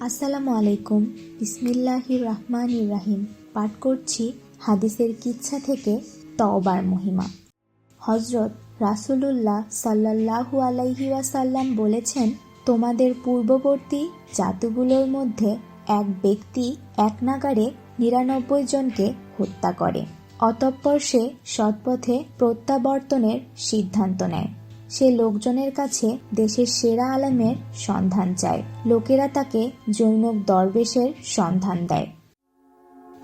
আসসালামু আলাইকুম। বিসমিল্লাহির রহমান রাহিম। পাঠ করছি হাদিসের কিচ্ছা থেকে তওবার মহিমা। হজরত রাসূলুল্লাহ সাল্লাল্লাহু আলাইহি ওয়াসাল্লাম বলেছেন, তোমাদের পূর্ববর্তী জাতিগুলোর মধ্যে এক ব্যক্তি এক নাগারে নিরানব্বই জনকে হত্যা করে। অতঃপর সে সৎপথে প্রত্যাবর্তনের সিদ্ধান্ত নেয়। সে লোকজনের কাছে দেশের সেরা আলেমের সন্ধান চায়। লোকেরা তাকে জৈনক দরবেশের সন্ধান দেয়।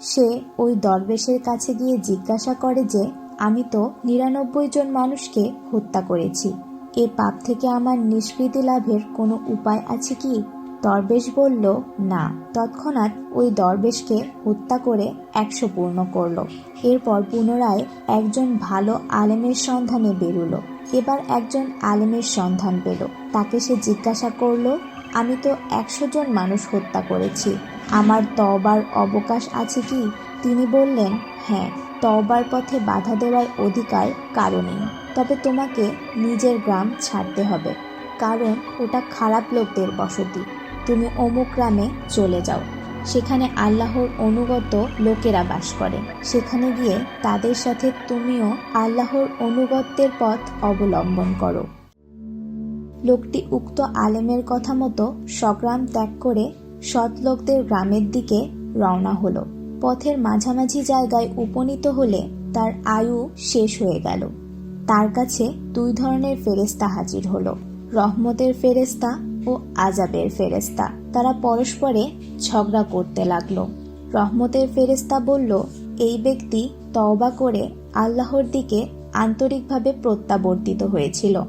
সে ওই দরবেশের কাছে গিয়ে জিজ্ঞাসা করে যে, আমি তো নিরানব্বই জন মানুষকে হত্যা করেছি। এ পাপ থেকে আমার নিষ্কৃতি লাভের কোনো উপায় আছে কি? দরবেশ বলল, না। তৎক্ষণাৎ ওই দরবেশকে হত্যা করে একশো পূর্ণ করল। এরপর পুনরায় একজন ভালো আলেমের সন্ধানে বেরুলো। এবার একজন আলেমের সন্ধান পেল। তাকে সে জিজ্ঞাসা করল, আমি তো একশো জন মানুষ হত্যা করেছি। আমার তওবার অবকাশ আছে কি? তিনি বললেন হ্যাঁ তওবার পথে বাধা দেওয়ার অধিকার কারণেই তবে তোমাকে নিজের গ্রাম ছাড়তে হবে, কারণ ওটা খারাপ লোকদের বসতি। তুমি অমুক গ্রামে চলে যাও। সেখানে আল্লাহর অনুগত লোকেরা বাস করে। সেখানে গিয়ে তাদের সাথে তুমিও আল্লাহর অনুগত্যের পথ অবলম্বন করো। লোকটি উক্ত আলেমের কথা মতো স্বগ্রাম ত্যাগ করে সৎ লোকদের গ্রামের দিকে রওনা হলো। পথের মাঝামাঝি জায়গায় উপনীত হলে তার আয়ু শেষ হয়ে গেল। তার কাছে দুই ধরনের ফেরেস্তা হাজির হলো। রহমতের ফেরেস্তা ও আজাবের ফেরেস্তা তারা পরস্পরে ঝগড়া করতে লাগল। রহমতের ফেরেস্তা বলল, এই ব্যক্তি তওবা করে আল্লাহর দিকে আন্তরিকভাবে প্রত্যাবর্তিত হয়েছিল।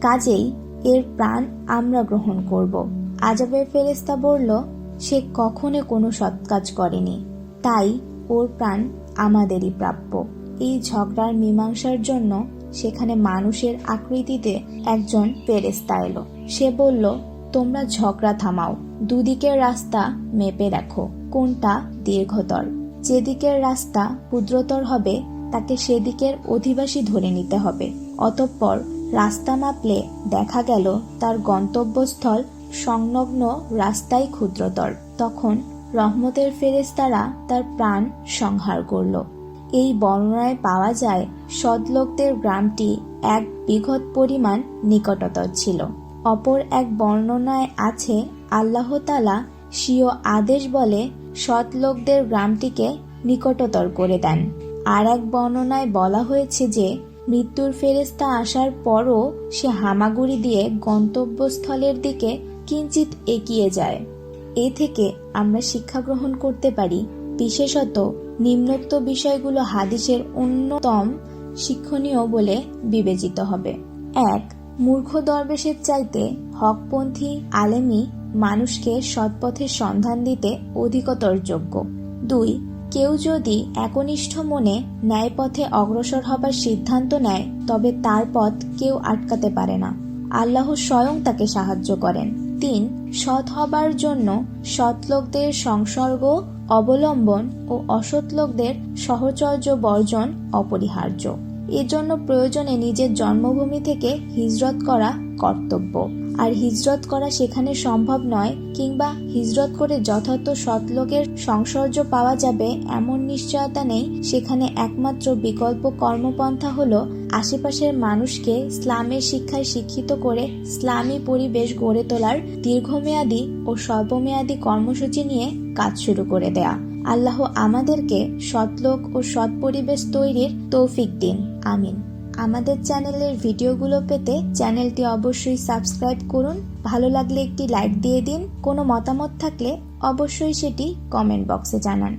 কাজেই এর প্রাণ আমরা গ্রহণ করব। আজাবের ফেরেস্তা বলল, সে কখনো কোনো সৎ কাজ করেনি। তাই ওর প্রাণ আমাদেরই প্রাপ্য। এই ঝগড়ার মীমাংসার জন্য সেখানে মানুষের আকৃতিতে একজন ফেরেস্তা এলো। সে বলল তোমরা ঝগড়া থামাও। দুদিকের রাস্তা মেপে দেখো, কোনটা দীর্ঘতর। যেদিকের রাস্তা ক্ষুদ্রতর হবে, তাকে সেদিকের অধিবাসী ধরে নিতে হবে। অতঃপর রাস্তা মাপলে দেখা গেল, তার গন্তব্যস্থল সংলগ্ন রাস্তাই ক্ষুদ্রতর। তখন রহমতের ফেরেস্তারা তার প্রাণ সংহার করল। এই বর্ণনায় পাওয়া যায় সদলোকদের গ্রামটি এক বিঘত পরিমাণ নিকটতর ছিল। অপর এক বর্ণনায় আছে, আল্লাহ তালা স্বীয় আদেশ বলে সৎ লোকদের গ্রামটিকে নিকটতর করে দেন। আর এক বর্ণনায় বলা হয়েছে যে, মৃত্যুর ফেরেস্তা আসার পরও সে হামাগুড়ি দিয়ে গন্তব্যস্থলের দিকে কিঞ্চিত এগিয়ে যায়। এ থেকে আমরা শিক্ষা গ্রহণ করতে পারি, বিশেষত নিম্নোক্ত বিষয়গুলো হাদিসের অন্যতম শিক্ষণীয় বলে বিবেচিত হবে। এক মূর্খ দরবেশের চাইতে হকপন্থী, আলেমি মানুষকে সৎপথের সন্ধান দিতে অধিকতর যোগ্য। দুই, কেউ যদি একনিষ্ঠ মনে ন্যায় পথে অগ্রসর হবার সিদ্ধান্ত নেয়, তবে তার পথ কেউ আটকাতে পারে না। আল্লাহ স্বয়ং তাকে সাহায্য করেন। তিন, সৎ হবার জন্য সৎ লোকদের সংসর্গ, অবলম্বন ও অসৎ লোকদের সহচর্য বর্জন অপরিহার্য। এজন্য প্রয়োজনে নিজের জন্মভূমি থেকে হিজরত করা কর্তব্য। আর হিজরত করা সেখানে সম্ভব নয়, কিংবা হিজরত করে যথার্থ সৎলোকের সংসর্য পাওয়া যাবে এমন নিশ্চয়তা নেই, সেখানে একমাত্র বিকল্প কর্মপন্থা হলো আশেপাশের মানুষকে ইসলামের শিক্ষায় শিক্ষিত করে ইসলামী পরিবেশ গড়ে তোলার দীর্ঘমেয়াদী ও স্বল্পমেয়াদী কর্মসূচি নিয়ে কাজ শুরু করে দেয়া। আল্লাহ আমাদেরকে সৎলোক ও সৎ পরিবেশ তৈরির তৌফিক দিন। আমিন। আমাদের চ্যানেলের ভিডিওগুলো পেতে চ্যানেলটি অবশ্যই সাবস্ক্রাইব করুন। ভালো লাগলে একটি লাইক দিয়ে দিন। কোনো মতামত থাকলে অবশ্যই সেটি কমেন্ট বক্সে জানান।